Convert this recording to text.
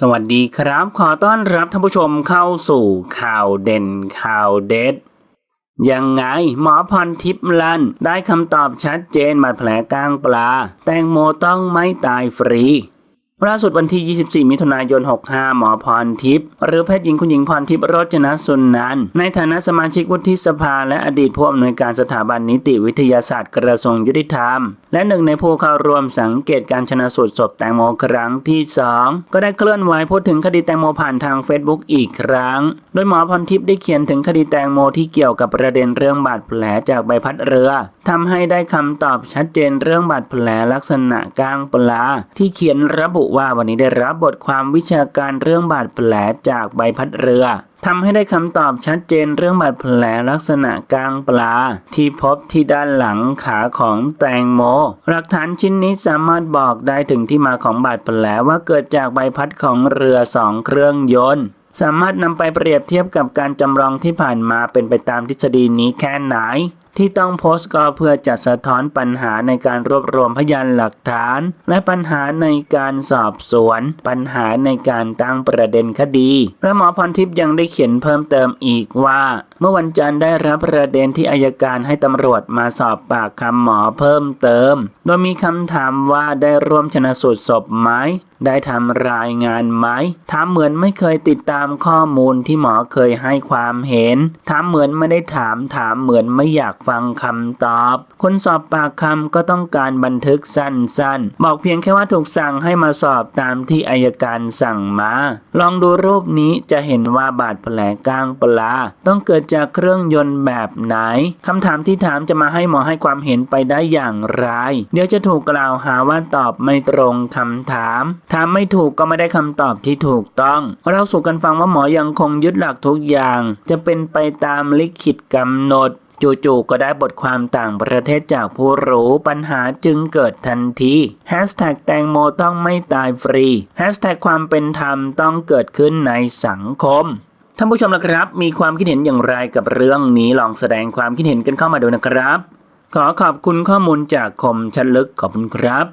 สวัสดีครับ ขอต้อนรับท่านผู้ชมเข้าสู่ข่าวเด่นข่าวเด็ด ยังไงหมอพรทิพย์ลัน ได้คำตอบชัดเจนบาดแผลกลางปลา แตงโมต้องไม่ตายฟรี ล่าสุดวันที่ 24 มิถุนายน 65 หมอพรทิพย์ หรือแพทย์หญิงคุณหญิงพรทิพย์รจนสุนันในฐานะสมาชิกวุฒิสภา และอดีตผู้อำนวยการสถาบันนิติวิทยาศาสตร์กระทรวงยุติธรรม และหนึ่งในผู้เข้าร่วมสังเกตการชนะสูตรศพแตงโมครั้งที่ 2 ก็ได้เคลื่อนไหวพูดถึงคดีแตงโมผ่านทาง Facebook อีกครั้ง โดยหมอพรทิพย์ได้เขียนถึงคดีแตงโมที่เกี่ยวกับประเด็นเรื่องบาดแผลจากใบพัดเรือทำให้ได้คำตอบชัดเจนเรื่องบาดแผลลักษณะกลางปลาที่เขียนระบุว่าวันนี้ได้รับบทความวิชาการเรื่องบาดแผลจากใบพัดเรือทำให้ได้คำตอบชัดเจนเรื่องบาดแผลลักษณะกลางปลา ที่พบที่ด้านหลังขาของแตงโม หลักฐานชิ้นนี้สามารถบอกได้ถึงที่มาของบาดแผลว่าเกิดจากใบพัดของเรือสองเครื่องยนต์สามารถนำไปเปรียบเทียบกับการจำลองที่ผ่านมาเป็นไปตามทฤษฎีนี้แค่ไหน ที่ต้องโพสต์ก็เพื่อจะสะท้อนปัญหาในการรวบรวมพยานหลักฐาน และปัญหาในการสอบสวน ปัญหาในการตั้งประเด็นคดีและหมอพรทิพย์ยังได้เขียนเพิ่มเติมอีกว่า เมื่อวันจันทร์ได้รับประเด็นที่อายการให้ตำรวจมาสอบปากคำหมอเพิ่มเติม โดยมีคำถามว่าได้ร่วมชนะสูตรศพไหมได้ทำรายงานไหมถามเหมือนไม่เคยติดตามข้อมูลที่หมอเคยให้ความเห็นถามเหมือนไม่ได้ถามถามเหมือนไม่อยากฟังคำตอบ คนสอบปากคำก็ต้องการบันทึกสั้นๆ บอกเพียงแค่ว่าถูกสั่งให้มาสอบตามที่อายการสั่งมา ลองดูรูปนี้จะเห็นว่าบาดแผลกลางปลา ต้องเกิดจากเครื่องยนต์แบบไหนคำถามที่ถามจะมาให้หมอให้ความเห็นไปได้อย่างไรเดี๋ยวจะถูกกล่าวหาว่าตอบไม่ตรงคำถามถามไม่ถูกก็ไม่ได้คำตอบที่ถูกต้อง เราสู่กันฟังว่าหมอยังคงยึดหลักทุกอย่าง จะเป็นไปตามลิขิตกำหนด จู่ๆก็ได้บทความต่างประเทศจากผู้รู้ปัญหาจึงเกิดทันทีแฮชแท็กแตงโมต้องไม่ตายฟรีแฮชแท็กความเป็นธรรมต้องเกิดขึ้นในสังคมท่านผู้ชมนะครับ มีความคิดเห็นอย่างไรกับเรื่องนี้ลองแสดงความคิดเห็นกันเข้ามาดูนะครับ ขอขอบคุณข้อมูลจากคมชันลึกขอบคุณครับ